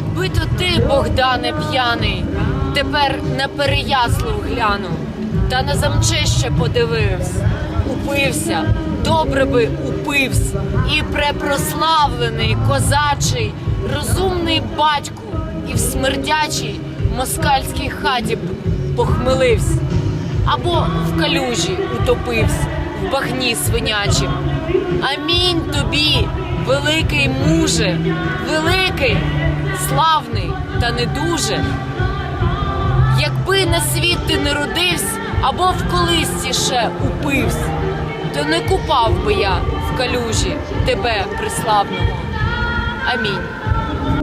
Якби то ти, Богдане п'яний, тепер на переяслав гляну, та на замчище подивився, упився, добре би упився, і препрославлений козачий, розумний батьку, і в смердячій москальській хаті б похмелився, або в калюжі утопився, в багні свинячім. Амінь тобі, великий муже, великий, славний та не дуже. Якби на світ ти не родився або в колисці ще упивсь, то не купав би я в калюжі тебе приславного. Амінь.